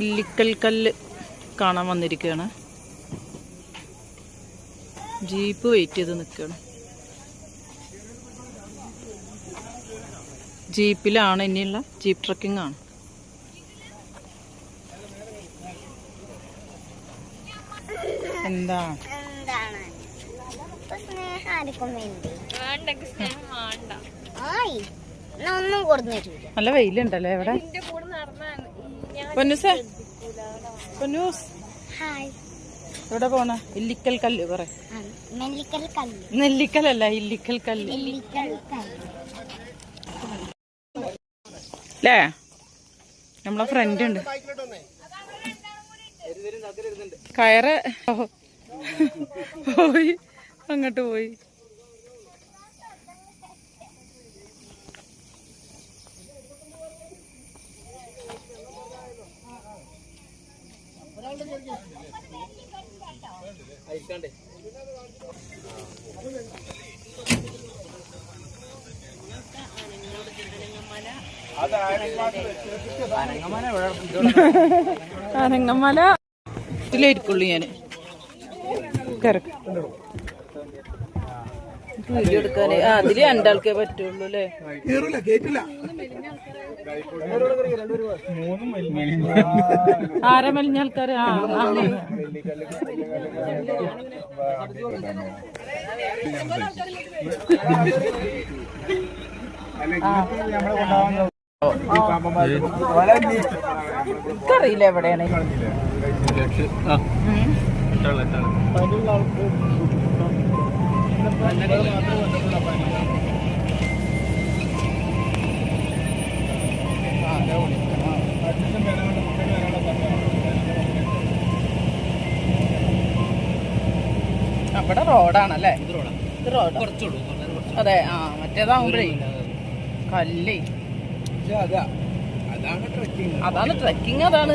ഇല്ലിക്കൽ കല്ല് കാണാൻ വന്നിരിക്കുകയാണ്. ജീപ്പ് വെയിറ്റ് ചെയ്ത് നിൽക്കുകയാണ്. ജീപ്പിലാണ് ഇനിയുള്ള ജീപ്പ് ട്രക്കിംഗ് ആണ്. എന്താ നല്ല വെയിലുണ്ടല്ലേ ഇവിടെ? പൊന്നൂസേ പൊന്നൂസ് ഹായ് എവിടെ പോണ ഇല്ലിക്കൽ കല്ല് പറ നെല്ലിക്കലല്ല ഇല്ലിക്കൽ കല്ല് അല്ലേ നമ്മളെ ഫ്രണ്ട് ഉണ്ട് കയറ് പോയി അങ്ങോട്ട് പോയി അനങ്ങമല. ഇതിലായിരിക്കുള്ളൂ ഞാൻ. കറക്റ്റ്. വീഡിയോ എടുക്കാനേ. ആ അതിൽ രണ്ടാൾക്കേ പറ്റുള്ളൂ അല്ലേ? കേറില്ല കേറ്റില്ല. ആരാ മെലിഞ്ഞ ആൾക്കാര്? ആ. എനിക്കറിയില്ല എവിടെയാണ്. അവിടെ റോഡാണല്ലേ? ഇത് റോഡ്. അതെ ആ മറ്റേതാവുമ്പോഴേ കല്ലേ. അതാ അതാണ് ട്രക്കിംഗ് അതാണ്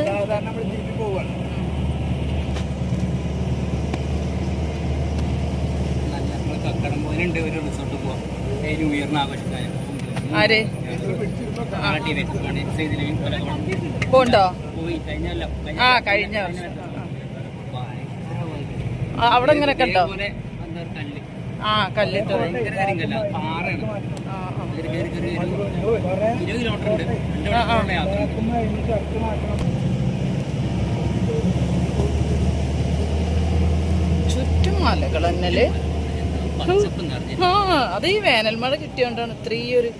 കക്കടമ്പോയിലുണ്ട് ഒരു റിസോർട്ട് പോവാം. ന്യൂ ഇയറിന് ആഘോഷിക്കാൻ ആര്? പോണ്ടോ? ആ കഴിഞ്ഞ വർഷം. അവിടെ ഇങ്ങനെയൊക്കെ ഉണ്ടോ? കല്ല് ആ യാത്ര ചുറ്റും മലകൾ പച്ചപ്പ് ആ അത് ഈ വേനൽ മഴ കിട്ടിയോണ്ടാണ് ഇത്രയൊരു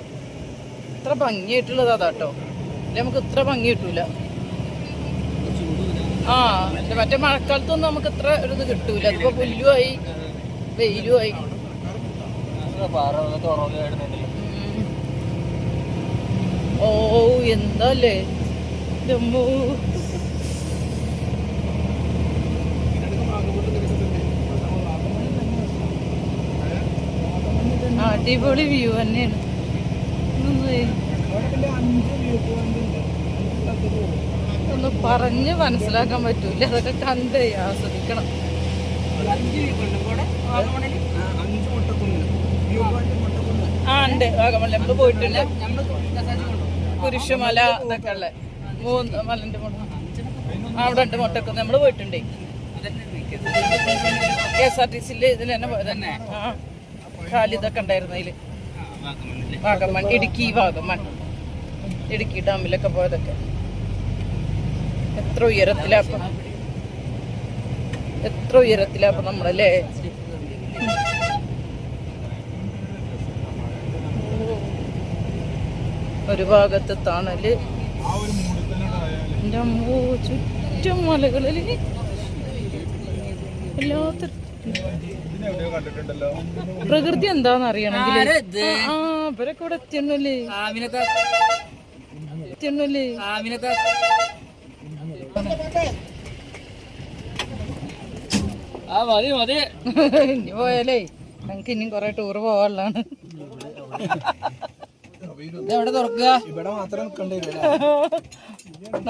ഇത്ര അതാട്ടോ. അല്ലെ നമുക്ക് ഇത്ര ഭംഗി കിട്ടൂല. ആ മറ്റേ മഴക്കാലത്തൊന്നും നമുക്ക് ഇത്ര ഒരു ഇത് കിട്ടൂല. അതിപ്പോ പുല്ലുമായി വെയിലുമായി. ഓ എന്താല്ലേ? ഇതമ്മോ. അടിപൊളി വ്യൂ തന്നെയാണ്. ഒന്ന് പറഞ്ഞ് മനസ്സിലാക്കാൻ പറ്റൂല. അതൊക്കെ കണ്ട് ആസ്വദിക്കണം. ആ ഉണ്ട്. വാഗമല്ല നമ്മൾ പോയിട്ടുണ്ട്. കുരിശുമല ഇതൊക്കെ ഉള്ള. മൂന്ന് മലന്റെ അവിടെ ഉണ്ട് മുട്ടക്കുന്ന്. നമ്മൾ പോയിട്ടുണ്ടേ. കെ എസ് ആർ ടി സിയിൽ ഇതിൽ തന്നെ പോയതന്നെ ആ കാലിതൊക്കെ ഉണ്ടായിരുന്നു അതിൽ. വാഗമൺ ഇടുക്കി വാഗമൺ ഇടുക്കി ഡാമിലൊക്കെ പോയതൊക്കെ. എത്ര ഉയരത്തിലാ അപ്പൊ എത്ര ഉയരത്തിലാ അപ്പൊ നമ്മളല്ലേ? ഒരു ഭാഗത്ത് തണൽ ചുറ്റും മലകളിൽ എല്ലാത്ത ഇതിനെ എവിടെയോ കണ്ടിട്ടുണ്ടല്ലോ പ്രകൃതി എന്താന്ന് അറിയണമെങ്കിൽ? ആ ഇവരൊക്കെ ഇവിടെ എത്തിയണല്ലേ ആമിനത്തെ ആ മതി മതി. ഇനി പോയാലേ ഞങ്ങക്ക് ഇനിയും കൊറേ ടൂർ പോവാനുള്ളതാണ്. എവിടെ തുറക്കുക? ഇവിടെ മാത്രം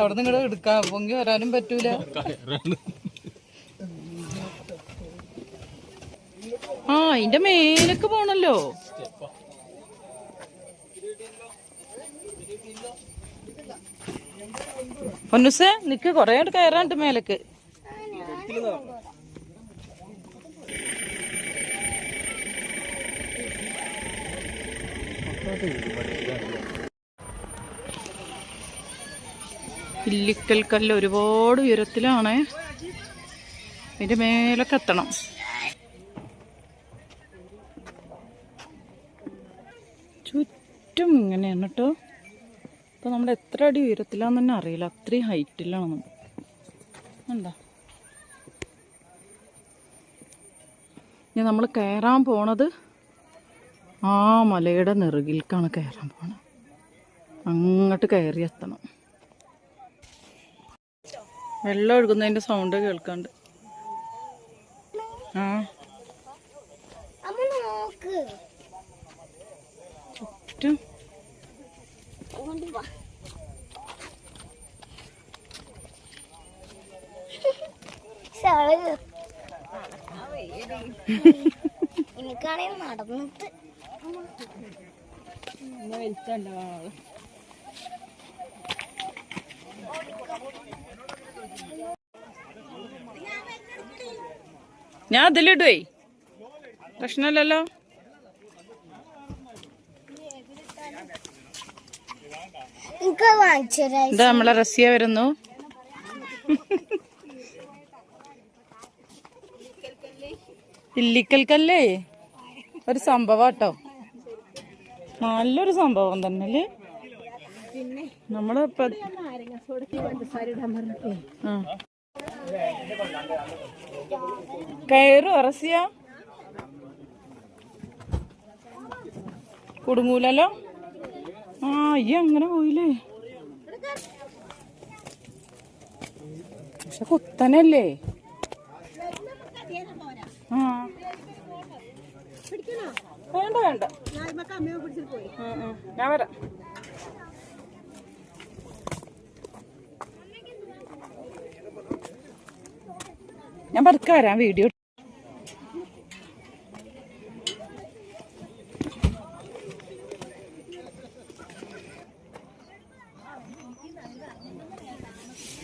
അവിടെ നിന്ന് ഇങ്ങോട്ട് എടുക്കാം. പൊങ്ങി വരാനും പറ്റൂല. ആ അതിന്റെ മേലേക്ക് പോണല്ലോ. പൊന്നുസേ നിക്ക് കൊറേ കയറാണ്ട് മേലക്ക്. ഇല്ലിക്കൽ കല്ല് ഒരുപാട് ഉയരത്തിലാണ്. അതിന്റെ മേലൊക്കെ എത്തണം. ചുറ്റും ഇങ്ങനെയാണ് കേട്ടോ. അപ്പോൾ നമ്മൾ എത്ര അടി ഉയരത്തിലാന്ന് തന്നെ അറിയില്ല. അത്രയും ഹൈറ്റിലാണ്. നമ്മൾ എന്താ ഇനി നമ്മൾ കയറാൻ പോണത് ആ മലയുടെ നെറുകിൽക്കാണ് കയറാൻ പോണത്. അങ്ങോട്ട് കയറി എത്തണം. വെള്ളം ഒഴുകുന്നതിന്റെ സൗണ്ട് കേൾക്കാണ്ട്. ആ. ചുറ്റും വാ ശരി. എനിക്കാണെങ്കിൽ നടന്നിട്ട്. ഞാൻ അതിലിടുവേ. പ്രശ്നമില്ലല്ലോ. നമ്മളെ റസിയ വരുന്നു. ഇല്ലിക്കൽക്കല്ലേ? ഒരു സംഭവം കേട്ടോ നല്ലൊരു സംഭവം തന്നെ അല്ലേ. കയറു അറസിയ കുടുങ്ങൂലല്ലോ? ഈ അങ്ങനെ പോയില്ലേ? പക്ഷെ കുത്തനല്ലേ? വേണ്ട വേണ്ട. ഞാൻ വരാം. ഞാൻ പതുക്കെ വീഡിയോ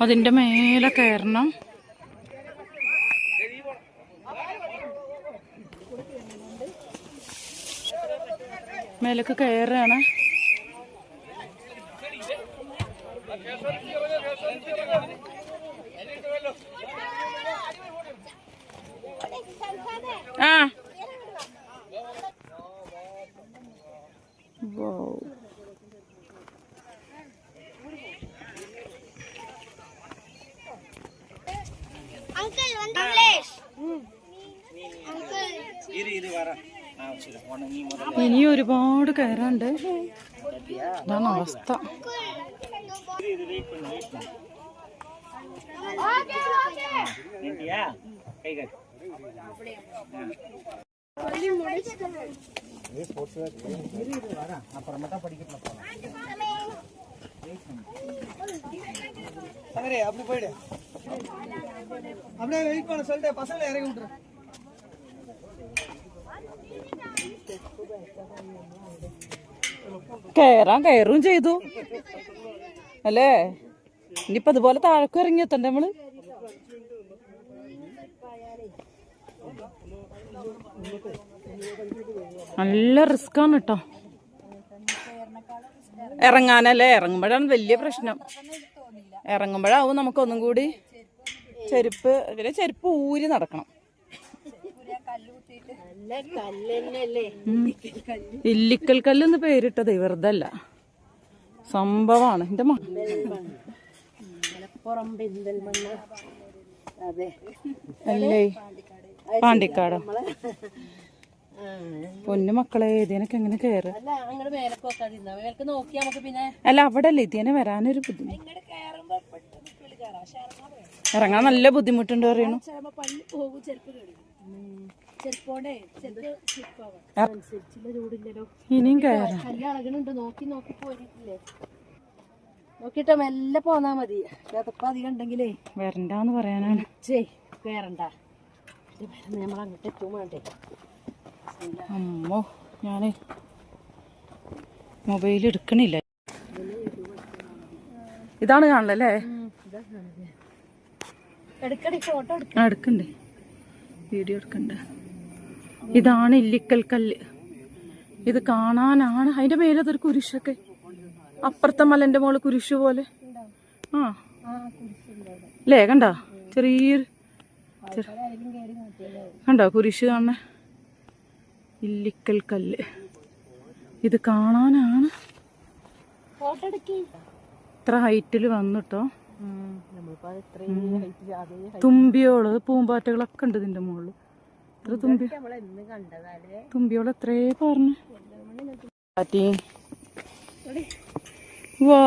അതിന്റെ മേലെ കയറണം. മേലേക്ക് കയറാണ്. ആ. അങ്കിൾ ഇനി ഒരുപാട് കയറാണ്ട് ഇതാണ് അവസ്ഥ. ഓക്കേ ഓക്കേ കൈകൾ അങ്ങനെ அப்படி போயிடு அப்படியே வெயிட் பண்ண சொல்லிட்டு பசங்களை இறங்கி விட்டுரு കയറാൻ കയറും ചെയ്തു അല്ലേ ഇനിയിപ്പോ അതുപോലെ താഴേക്ക് ഇറങ്ങി എത്തണ്ടേ നമ്മള് നല്ല റിസ്ക് ആണ് കേട്ടോ ഇറങ്ങാനല്ലേ? ഇറങ്ങുമ്പോഴാണ് വലിയ പ്രശ്നം. ഇറങ്ങുമ്പോഴാവും നമുക്ക് ഒന്നും കൂടി ചെരുപ്പ് ഇതിലെ ചെരുപ്പ് ഊരി നടക്കണം. ഇല്ലിക്കൽ കല്ലെന്ന് പേരിട്ടത് വെറുതെ അല്ല സംഭവമാണ്. എന്റെ അല്ലേ? പാണ്ടിക്കാടോ. പൊന്നു മക്കളെ ഇതിനൊക്കെ എങ്ങനെ കയറുക അല്ല അവിടെ അല്ലേ ഇതിനെ വരാനൊരു ബുദ്ധിമുട്ട് ഇറങ്ങാൻ നല്ല ബുദ്ധിമുട്ടുണ്ട് പറയണു. ഇനിയും കയറാം നോക്കിട്ടോ മെല്ലെ പോന്നാ മതി. അതപ്പോ അധികം ഉണ്ടെങ്കിലേ വരണ്ടാന്ന് പറയാനാണ്. ചേ കയറണ്ട നമ്മൾ അങ്ങോട്ട് എത്തും വേണ്ടേ. അമ്മോ ഞാൻ മൊബൈൽ എടുക്കണില്ല. ഇതാണ് കാണലല്ലേ എടുക്കണ്ടേ. വീഡിയോ എടുക്കണ്ട. ഇതാണ് ഇല്ലിക്കൽ കല്ല്. ഇത് കാണാനാണ്. അതിന്റെ മേലെ അതൊരു കുരിശൊക്കെ. അപ്പുറത്തെ മലന്റെ മോൾ കുരിശ് പോലെ. ആ. അല്ലേ കണ്ട? ചെറിയൊരു ചെറു- കണ്ടോ? കുരിശ് കാണണ ഇല്ലിക്കൽ കല്ല്. ഇത് കാണാനാണ്. ഇത്ര ഹൈറ്റിൽ വന്നിട്ടോ? തുമ്പിയോൾ പൂമ്പാറ്റകളൊക്കെ ഉണ്ട് ഇതിന്റെ മുകളിൽ ഇത്ര തുമ്പി തുമ്പിയോൾ എത്രേ പറഞ്ഞു? വോ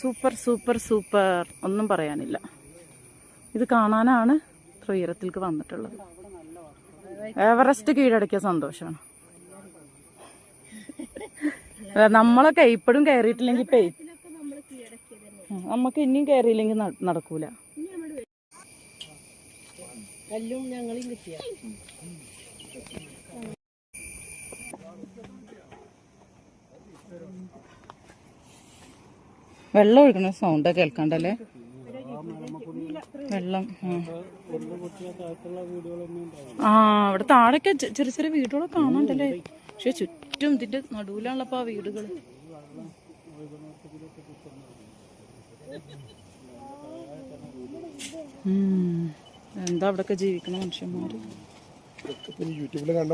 സൂപ്പർ സൂപ്പർ സൂപ്പർ. ഒന്നും പറയാനില്ല. ഇത് കാണാനാണ്. ഇത്ര ഉയരത്തിലേക്ക് വന്നിട്ടുള്ളത്. എവറസ്റ്റ് കീഴടക്കിയ സന്തോഷമാണ്. നമ്മളൊക്കെ ഇപ്പോഴും കയറിയിട്ടില്ലെങ്കിൽ പേ നമുക്ക് ഇനിയും കയറിയില്ലെങ്കിൽ നടക്കൂല. കല്ലും ഞങ്ങളും കിട്ടിയ. വെള്ളം ഒഴുകണ സൗണ്ട് കേൾക്കണ്ടല്ലേ? വെള്ളം ആ. ആ അവിടെ താഴൊക്കെ ചെറിയ ചെറിയ വീടുകളൊക്കെ കാണാണ്ടല്ലേ പക്ഷെ ചുറ്റും ഇതിന്റെ നടുവിലാണല്ലോ ആ വീടുകൾ എന്താ അവിടൊക്കെ ജീവിക്കണ മനുഷ്യന്മാര്? യൂട്യൂബിൽ കണ്ട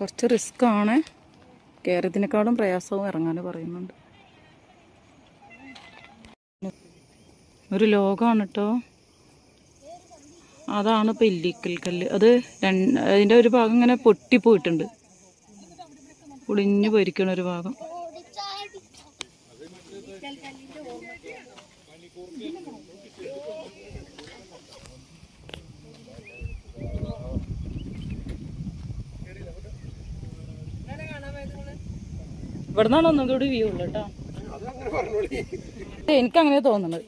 കുറച്ച് റിസ്ക് ആണ്. കയറിയതിനേക്കാളും പ്രയാസവും ഇറങ്ങാൻ പറയുന്നുണ്ട്. ഒരു ലോകമാണ് കേട്ടോ അതാണ് ഇപ്പം ഇല്ലിക്കൽ കല്ല്. അത് രണ്ട് അതിന്റെ ഒരു ഭാഗം ഇങ്ങനെ പൊട്ടിപ്പോയിട്ടുണ്ട്. പൊളിഞ്ഞു പോയിരിക്കണ ഒരു ഭാഗം. ഇവിടുന്നാണ് ഒന്നും കൂടി വ്യൂ ഉള്ളു കേട്ടോ എനിക്ക് അങ്ങനെ തോന്നുന്നത്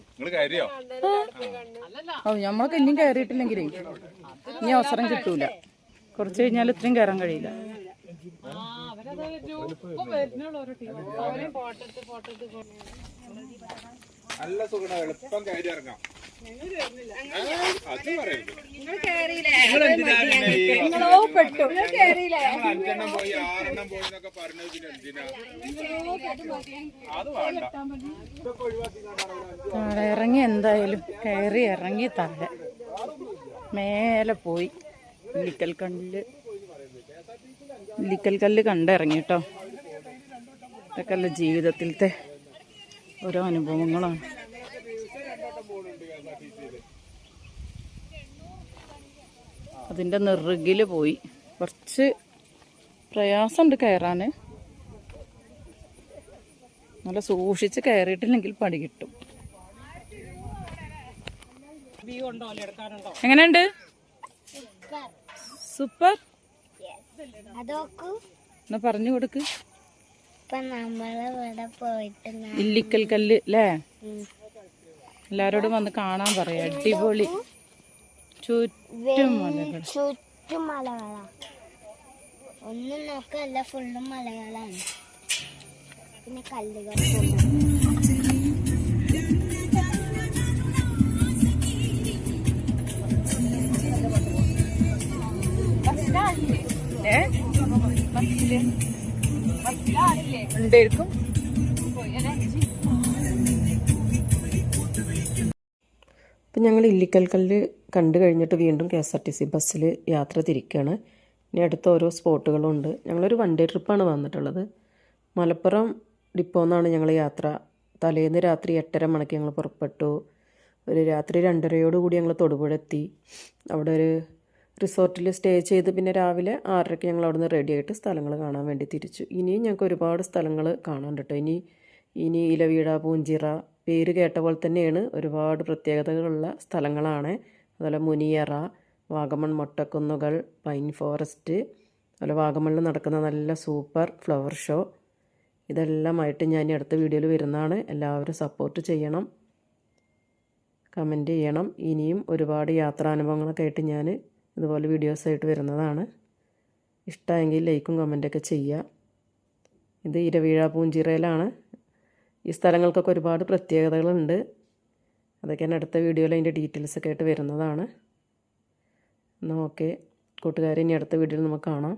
ഞമ്മളൊക്കെ നമ്മളൊക്കെ ഇനിയും കയറിയിട്ടില്ലെങ്കിലേ ഇനി അവസരം കിട്ടൂല. കുറച്ച് കഴിഞ്ഞാൽ ഇത്രയും കയറാൻ കഴിയില്ല. നല്ല സുഖം എളുപ്പം കയറി ഇറങ്ങാം. അത് പറയരുത്. അഞ്ചെണ്ണം പോയി ആറെണ്ണം പോയി എന്നൊക്കെ പറഞ്ഞത് പിന്നെ എന്തിനാ? അത് വേണ്ട. താഴെ ഇറങ്ങി എന്തായാലും കയറി ഇറങ്ങി താഴെ. മേലെ പോയി. ഇല്ലിക്കൽ കല്ല്. ഇല്ലിക്കൽ കല്ല് കണ്ടിറങ്ങി കേട്ടോ. ഇതൊക്കെ അല്ല ജീവിതത്തിലത്തെ ഓരോ അനുഭവങ്ങളാണ്. അതിന്റെ നെറുകിൽ പോയി. കുറച്ച് പ്രയാസമുണ്ട് കയറാൻ നല്ല സൂക്ഷിച്ച് കയറിയിട്ടില്ലെങ്കിൽ പണി കിട്ടും. എങ്ങനെയുണ്ട്? സൂപ്പർ. എന്നാ പറഞ്ഞു കൊടുക്ക്. ഇല്ലിക്കൽ കല്ല് അല്ലേ എല്ലാരോടും വന്ന് കാണാൻ പറയാം. അടിപൊളി. ചുറ്റും മലകൾ ചുറ്റും മലകളാ. ഒന്നും നോക്കല്ല ഫുള്ളും മലകളാണ്. പിന്നെ കല്ലുകൾ ഏ? ഉണ്ടായിരിക്കും. അപ്പം ഞങ്ങൾ ഇല്ലിക്കൽക്കല്ല് കണ്ടു കഴിഞ്ഞിട്ട് വീണ്ടും K S R T C ബസ്സിൽ യാത്ര തിരിക്കുകയാണ്. ഇനി അടുത്ത ഓരോ സ്പോട്ടുകളും ഉണ്ട്. ഞങ്ങളൊരു വൺ ഡേ ട്രിപ്പാണ് വന്നിട്ടുള്ളത്. മലപ്പുറം ഡിപ്പോ എന്നാണ് ഞങ്ങൾ യാത്ര. തലേന്ന് രാത്രി എട്ടര മണിക്ക് ഞങ്ങൾ പുറപ്പെട്ടു. ഒരു രാത്രി രണ്ടരയോടുകൂടി ഞങ്ങൾ തൊടുപുഴ എത്തി. അവിടെ ഒരു റിസോർട്ടിൽ സ്റ്റേ ചെയ്ത് പിന്നെ രാവിലെ ആറരയ്ക്ക് ഞങ്ങൾ അവിടുന്ന് റെഡി ആയിട്ട് സ്ഥലങ്ങൾ കാണാൻ വേണ്ടി തിരിച്ചു. ഇനിയും ഞങ്ങൾക്ക് ഒരുപാട് സ്ഥലങ്ങൾ കാണാൻ കേട്ടോ ഇനി ഇനി ഇലവീട പൂഞ്ചിറ പേര് കേട്ട പോലെ തന്നെയാണ് ഒരുപാട് പ്രത്യേകതകളുള്ള സ്ഥലങ്ങളാണ്. അതുപോലെ മുനിയറ വാഗമൺ മൊട്ടക്കുന്നുകൾ പൈൻ ഫോറസ്റ്റ് അതുപോലെ വാഗമണിൽ നടക്കുന്ന നല്ല സൂപ്പർ ഫ്ലവർ ഷോ ഇതെല്ലാമായിട്ട് ഞാൻ അടുത്ത വീഡിയോയിൽ വരുന്നതാണ്. എല്ലാവരും സപ്പോർട്ട് ചെയ്യണം. കമന്റ് ചെയ്യണം. ഇനിയും ഒരുപാട് യാത്രാനുഭവങ്ങളൊക്കെ ആയിട്ട് ഞാൻ ഇതുപോലെ വീഡിയോസായിട്ട് വരുന്നതാണ്. ഇഷ്ടമെങ്കിൽ ലൈക്കും കമന്റൊക്കെ ചെയ്യുക. ഇത് ഇരവീഴ പൂഞ്ചിറയിലാണ്. ഈ സ്ഥലങ്ങൾക്കൊക്കെ ഒരുപാട് പ്രത്യേകതകളുണ്ട്. അതൊക്കെ ഞാൻ അടുത്ത വീഡിയോയിൽ അതിന്റെ ഡീറ്റെയിൽസൊക്കെ ആയിട്ട് വരുന്നതാണ്. എന്നാൽ ഓക്കെ. കൂട്ടുകാരെ ഇനി അടുത്ത വീഡിയോയിൽ നമുക്ക് കാണാം.